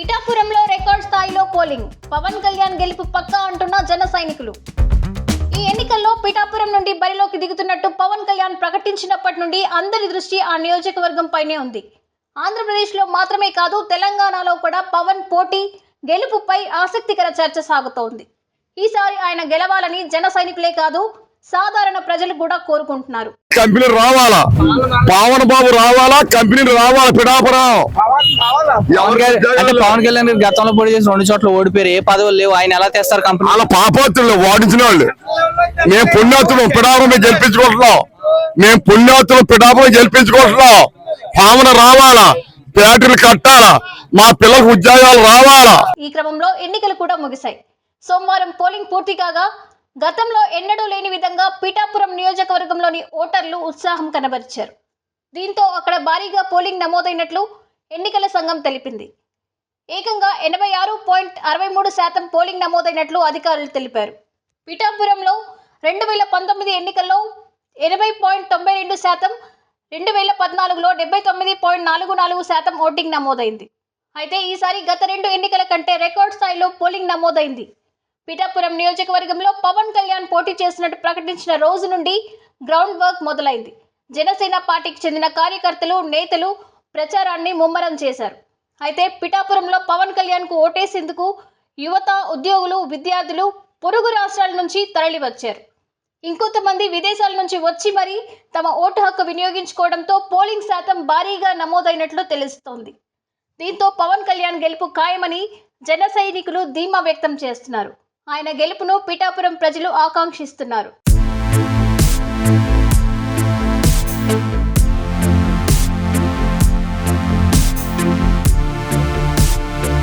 పిఠాపురంలో రికార్డ్ స్థాయిలో పోలింగ్. పవన్ కళ్యాణ్ గెలుపు పక్కా అంటున్న జన సైనికులు. ఈ ఎన్నికల్లో పిఠాపురం నుండి బరిలోకి దిగుతున్నట్టు పవన్ కళ్యాణ్ ప్రకటించినప్పటి నుండి అందరి దృష్టి ఆ నియోజకవర్గం పైనే ఉంది. ఆంధ్రప్రదేశ్లో మాత్రమే కాదు తెలంగాణలో కూడా పవన్ పోటీ గెలుపుపై ఆసక్తికర చర్చ సాగుతోంది. ఈసారి ఆయన గెలవాలని జన సైనికులే కాదు సాధారణ ప్రజలు కూడా కోరుకుంటున్నారు. కంపెనీ రావాలా? పావన్ బాబు రావాలా? కంపెనీ రావాలా? పిఠాపురం? అంటే పవన్ కళ్యాణ్ గారు గతంలో పోటీ చేసి రెండు చోట్ల ఓడిపోయారు. ఏ పదవులు లేవు. ఆయన ఎలా తెస్తారు కంపెనీ? వాళ్ళ పాపోత్తులు వాడించిన వాళ్ళు. మేము పుణ్యాతులు పిఠాపురం గెలిపించుకుంటున్నాం. మేము పుణ్యాతులు పిఠాపురం గెలిపించుకుంటున్నాం. పావన రావాలా? బ్యాటరీలు కట్టాలా? మా పిల్లలకు ఉద్యోగాలు రావాలా? ఈ క్రమంలో ఎన్నికలు కూడా ముగిశాయి. సోమవారం పోలింగ్ పూర్తి కాగా గతంలో ఎన్నడూ లేని విధంగా పీఠాపురం నియోజకవర్గంలోని ఓటర్లు ఉత్సాహం కనబరిచారు. దీంతో అక్కడ భారీగా పోలింగ్ నమోదైనట్లు ఎన్నికల సంఘం తెలిపింది. ఏకంగా ఎనభై ఆరు పాయింట్ అరవై మూడు శాతం పోలింగ్ నమోదైనట్లు అధికారులు తెలిపారు. పిఠాపురంలో రెండు వేల పంతొమ్మిది ఎన్నికల్లో ఎనభై పాయింట్ తొంభై రెండు శాతం రెండు వేల పద్నాలుగులో డెబ్బై తొమ్మిది పాయింట్ నాలుగు నాలుగు శాతం ఓటింగ్ నమోదైంది. అయితే ఈసారి గత రెండు ఎన్నికల కంటే రికార్డ్ స్థాయిలో పోలింగ్ నమోదైంది. పిఠాపురం నియోజకవర్గంలో పవన్ కళ్యాణ్ పోటీ చేసినట్టు ప్రకటించిన రోజు నుండి గ్రౌండ్ వర్క్ మొదలైంది. జనసేన పార్టీకి చెందిన కార్యకర్తలు నేతలు ప్రచారాన్ని ముమ్మరం చేశారు. అయితే పిఠాపురంలో పవన్ కళ్యాణ్కు ఓటేసేందుకు యువత ఉద్యోగులు విద్యార్థులు పొరుగు రాష్ట్రాల నుంచి తరలివచ్చారు. ఇంకొంతమంది విదేశాల నుంచి వచ్చి మరీ తమ ఓటు హక్కు వినియోగించుకోవడంతో పోలింగ్ శాతం భారీగా నమోదైనట్లు తెలుస్తోంది. దీంతో పవన్ కళ్యాణ్ గెలుపు ఖాయమని జన సైనికులు ధీమా వ్యక్తం చేస్తున్నారు. ఆయన గెలుపును పిఠాపురం ప్రజలు ఆకాంక్షిస్తున్నారు.